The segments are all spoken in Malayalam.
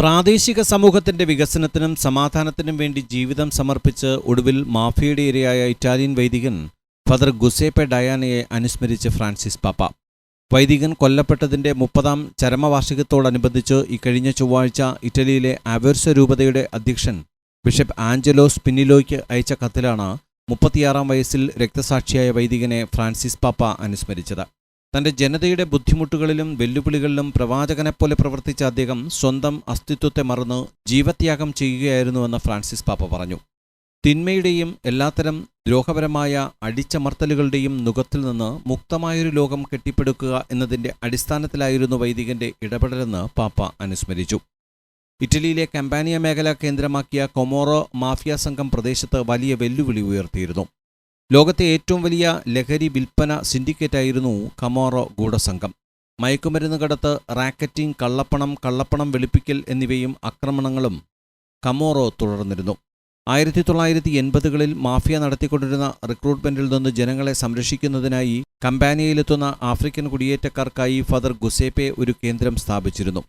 പ്രാദേശിക സമൂഹത്തിന്റെ വികസനത്തിനും സമാധാനത്തിനും വേണ്ടി ജീവിതം സമർപ്പിച്ച് ഒടുവിൽ മാഫിയയുടെ ഇരയായ ഇറ്റാലിയൻ വൈദികൻ ഫാദർ ഗുസേപ്പെ ഡയാനയെ അനുസ്മരിച്ച് ഫ്രാൻസിസ് പാപ്പ. വൈദികൻ കൊല്ലപ്പെട്ടതിന്റെ മുപ്പതാം ചരമവാർഷികത്തോടനുബന്ധിച്ച് ഇക്കഴിഞ്ഞ ചൊവ്വാഴ്ച ഇറ്റലിയിലെ അവേഴ്സ രൂപതയുടെ അധ്യക്ഷൻ ബിഷപ്പ് ആഞ്ചലോ സ്പിന്നിലോയ്ക്ക് അയച്ച കത്തിലാണ് മുപ്പത്തിയാറാം വയസ്സിൽ രക്തസാക്ഷിയായ വൈദികനെ ഫ്രാൻസിസ് പാപ്പ അനുസ്മരിച്ചത്. തന്റെ ജനതയുടെ ബുദ്ധിമുട്ടുകളിലും വെല്ലുവിളികളിലും പ്രവാചകനെപ്പോലെ പ്രവർത്തിച്ച അദ്ദേഹം സ്വന്തം അസ്തിത്വത്തെ മറന്ന് ജീവത്യാഗം ചെയ്യുകയായിരുന്നുവെന്ന് ഫ്രാൻസിസ് പാപ്പ പറഞ്ഞു. തിന്മയുടെയും എല്ലാത്തരം ദ്രോഹപരമായ അടിച്ചമർത്തലുകളുടെയും നുഖത്തിൽ നിന്ന് മുക്തമായൊരു ലോകം കെട്ടിപ്പടുക്കുക എന്നതിന്റെ അടിസ്ഥാനത്തിലായിരുന്നു വൈദികന്റെ ഇടപെടലെന്ന് പാപ്പ അനുസ്മരിച്ചു. ഇറ്റലിയിലെ കമ്പാനിയ മേഖല കേന്ദ്രമാക്കിയ കൊമോറോ മാഫിയ സംഘം പ്രദേശത്ത് വലിയ വെല്ലുവിളി ഉയർത്തിയിരുന്നു. ലോകത്തെ ഏറ്റവും വലിയ ലഹരി വിൽപ്പന സിൻഡിക്കേറ്റായിരുന്നു കമോറോ ഗൂഢസംഘം. മയക്കുമരുന്ന് കടത്ത് റാക്കറ്റിംഗ് കള്ളപ്പണം കള്ളപ്പണം വെളുപ്പിക്കൽ എന്നിവയും ആക്രമണങ്ങളും കമോറോ തുടർന്നിരുന്നു. ആയിരത്തി തൊള്ളായിരത്തി എൺപതുകളിൽ മാഫിയ നടത്തിക്കൊണ്ടിരുന്ന റിക്രൂട്ട്മെന്റിൽ നിന്ന് ജനങ്ങളെ സംരക്ഷിക്കുന്നതിനായി കമ്പാനിയയിലെത്തുന്ന ആഫ്രിക്കൻ കുടിയേറ്റക്കാർക്കായി ഫാദർ ഗുസേപ്പെ ഒരു കേന്ദ്രം സ്ഥാപിച്ചിരുന്നു.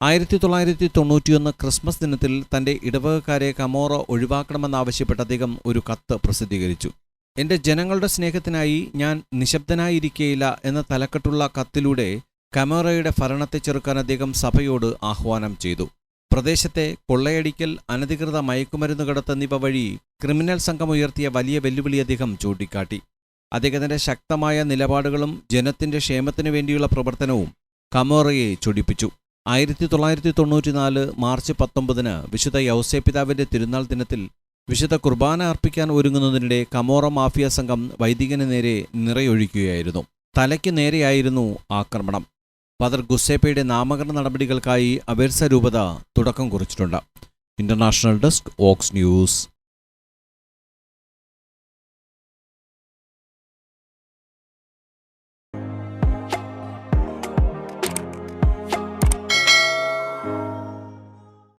ആയിരത്തി തൊള്ളായിരത്തി തൊണ്ണൂറ്റിയൊന്ന് ക്രിസ്മസ് ദിനത്തിൽ തന്റെ ഇടവകക്കാരെ കമോറോ ഒഴിവാക്കണമെന്നാവശ്യപ്പെട്ട് അദ്ദേഹം ഒരു കത്ത് പ്രസിദ്ധീകരിച്ചു. എന്റെ ജനങ്ങളുടെ സ്നേഹത്തിനായി ഞാൻ നിശബ്ദനായിരിക്കേയില്ല എന്ന തലക്കെട്ടുള്ള കത്തിലൂടെ കമേറയുടെ ഭരണത്തെ ചെറുക്കാൻ അദ്ദേഹം സഭയോട് ആഹ്വാനം ചെയ്തു. പ്രദേശത്തെ കൊള്ളയടിക്കൽ അനധികൃത മയക്കുമരുന്ന് കടത്ത് എന്നിവ വഴി ക്രിമിനൽ സംഘം ഉയർത്തിയ വലിയ വെല്ലുവിളി അദ്ദേഹം ചൂണ്ടിക്കാട്ടി. അദ്ദേഹത്തിന്റെ ശക്തമായ നിലപാടുകളും ജനത്തിന്റെ ക്ഷേമത്തിനു വേണ്ടിയുള്ള പ്രവർത്തനവും കമോറയെ ചൊടിപ്പിച്ചു. ആയിരത്തി തൊള്ളായിരത്തി തൊണ്ണൂറ്റിനാല് മാർച്ച് പത്തൊമ്പതിന് വിശുദ്ധ യൗസേപിതാവിന്റെ തിരുനാൾ ദിനത്തിൽ വിശുദ്ധ കുർബാന അർപ്പിക്കാൻ ഒരുങ്ങുന്നതിനിടെ കമോറ മാഫിയ സംഘം വൈദികന് നേരെ നിറയൊഴിക്കുകയായിരുന്നു തലയ്ക്ക് നേരെയായിരുന്നു ആക്രമണം. ഫാദർ ഗുസേപ്പയുടെ നാമകരണ നടപടികൾക്കായി അവേർസ രൂപത തുടക്കം കുറിച്ചിട്ടുണ്ട്. ഇന്റർനാഷണൽ ഡെസ്ക് ഓക്സ് ന്യൂസ്.